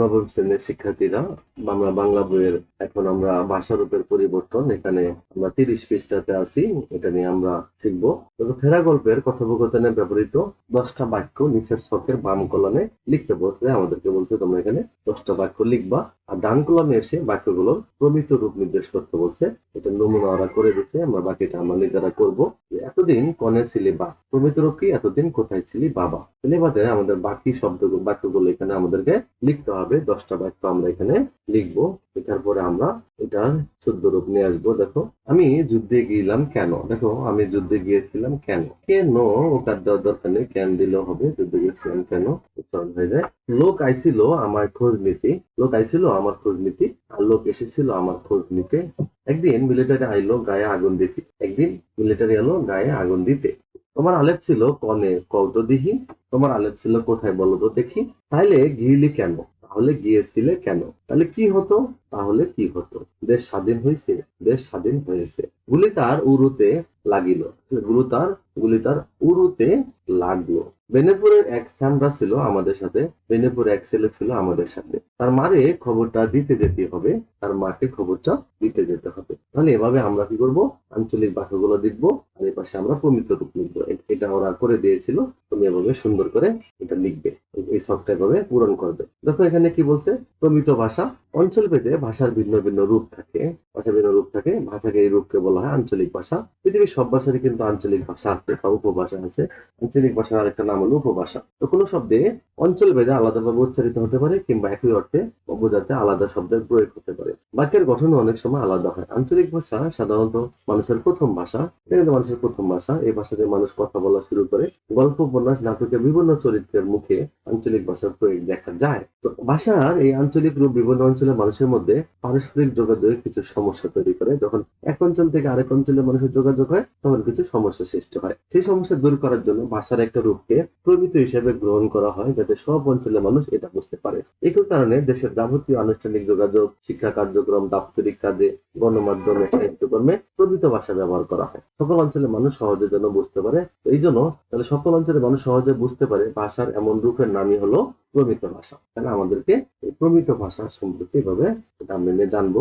নবম শ্রেণির শিক্ষার্থীরা বাংলা বাংলা বইয়ের এখন আমরা ভাষা রূপের পরিবর্তন, এখানে আমরা তিরিশ পৃষ্ঠাতে আছি, এটা নিয়ে আমরা শিখব। তবে ফেরা গল্পের কথোপকথনে ব্যবহৃত দশটা বাক্য নিচের ছকের বাম কলমে লিখতে বলতে আমাদেরকে বলছে, তোমরা এখানে দশটা বাক্য লিখবা। আর ডান কলমে এসে বাক্যগুলোর প্রমিত রূপ নির্দেশ করতে বলছে, এটা নমুনা ওরা করে দিচ্ছে আমরা বাকিটা আমরা নিজেরা করব। এতদিন কনে ছিলি বা, প্রমিত রূপ কি? এতদিন কোথায় ছিলি বাবা? সিলেবাসে আমাদের বাকি শব্দ বাক্যগুলো এখানে আমাদেরকে লিখতে হবে, দশটা বাক্য আমরা এখানে লিখব। লেখার পরে আমরা এটার শুদ্ধ রূপ নিয়ে আসব। দেখো, আমি যুদ্ধে গিয়েলাম কেন? দেখো, আমি যুদ্ধে গিয়েছিলাম কেন? কেন ওকার দেওয়ার দরকার নেই, কেন দিলেও হবে, যুদ্ধে গিয়েছিলাম কেন? উচ্চারণ হয়ে যায়, লোক আইছিল আমার খোঁজ নিতে, লোক আইছিল আমার খোঁজ নিতে, আর লোক এসেছিল আমার খোঁজ নিতে। একদিন মিলিটারি আইলো গায়ে আগুন দিতে, একদিন মিলিটারি এলো গায়ে আগুন দিতে। তোমার আলেপ ছিল কনে কৌত দিহি তোমার আলেপ ছিল কোথায় বলো তো দেখি। তাইলে গিয়েলি কেন? তাহলে গিয়েছিলে কেন? তাহলে কি হতো? তাহলে কি হতো? দেশ স্বাধীন হয়েছে, দেশ স্বাধীন হয়েছে। গুলি তার উরুতে লাগিল। গুরু তার, গুলি তার উরুতে লাগল। বেনেপুরের এক স্যামরা ছিল আমাদের সাথে। বেনেপুর এক ছেলে ছিল আমাদের সাথে। তার মারে খবরটা দিতে যেতে হবে। তার মাকে খবরটা দিতে যেতে হবে। তাহলে এভাবে আমরা কি করব? আঞ্চলিক বাক্যগুলো লিখব। আর এই পাশে আমরা প্রমিত রূপ লিখব। এটা ওরা করে দিয়েছিল। তুমি এভাবে সুন্দর করে এটা লিখবে। এই- শখটা এভাবে পূরণ করবে। দেখো এখানে কি বলছে? প্রমিত ভাষা অঞ্চল ভেদে ভাষার ভিন্ন ভিন্ন রূপ থাকে। ভাষা ভিন্ন রূপ থাকে। ভাষাকে এই রূপকে বলা হয় আঞ্চলিক ভাষা। পৃথিবীর সব ভাষারই কিন্তু আঞ্চলিক ভাষা আছে বা উপভাষা আছে। আঞ্চলিক ভাষার আরেকটা নাম হলো উপভাষা। তো কোনো শব্দে অঞ্চল ভেদে আলাদাভাবে উচ্চারিত হতে পারে কিংবা একই অর্থে বোঝাতে আলাদা শব্দের প্রয়োগ হতে পারে। বাক্যের গঠন অনেক সময় আলাদা হয়। আঞ্চলিক ভাষা সাধারণত মানুষের প্রথম ভাষা। এটা কিন্তু মানুষের প্রথম ভাষা। এই ভাষাতে মানুষ কথা বলা শুরু করে। গল্প, উপন্যাস নাটকের বিভিন্ন চরিত্রের মুখে আঞ্চলিক ভাষার প্রয়োগ দেখা যায়। তো ভাষার এই আঞ্চলিক রূপ বিভিন্ন অঞ্চলের মানুষের মধ্যে পারস্পরিক যোগাযোগে কিছু সমস্যা তৈরি করে। যখন এক অঞ্চল থেকে আরেক অঞ্চলের মানুষের যোগাযোগ হয়, তখন কিছু সমস্যা সৃষ্টি হয়। সেই সমস্যা দূর করার জন্য ভাষার একটা রূপকে প্রমিত হিসেবে গ্রহণ করা হয়, যাতে সব অঞ্চলের মানুষ এটা বুঝতে পারে। একই কারণে দেশের যাবতীয় আনুষ্ঠানিক যোগাযোগ, শিক্ষা কার্যক্রম, দাপ্তরিক কাজে, গণমাধ্যমে, সাহিত্যকর্মে প্রমিত ভাষা ব্যবহার করা হয়। সকল অঞ্চলের মানুষ সহজে যেন বুঝতে পারে। এই জন্য তাহলে সকল অঞ্চলের মানুষ সহজে বুঝতে পারে ভাষার এমন রূপের নামই হলো প্রমিত ভাষা। তাহলে আমাদেরকে এই প্রমিত ভাষা সম্পর্কে এভাবে আমরা জানব।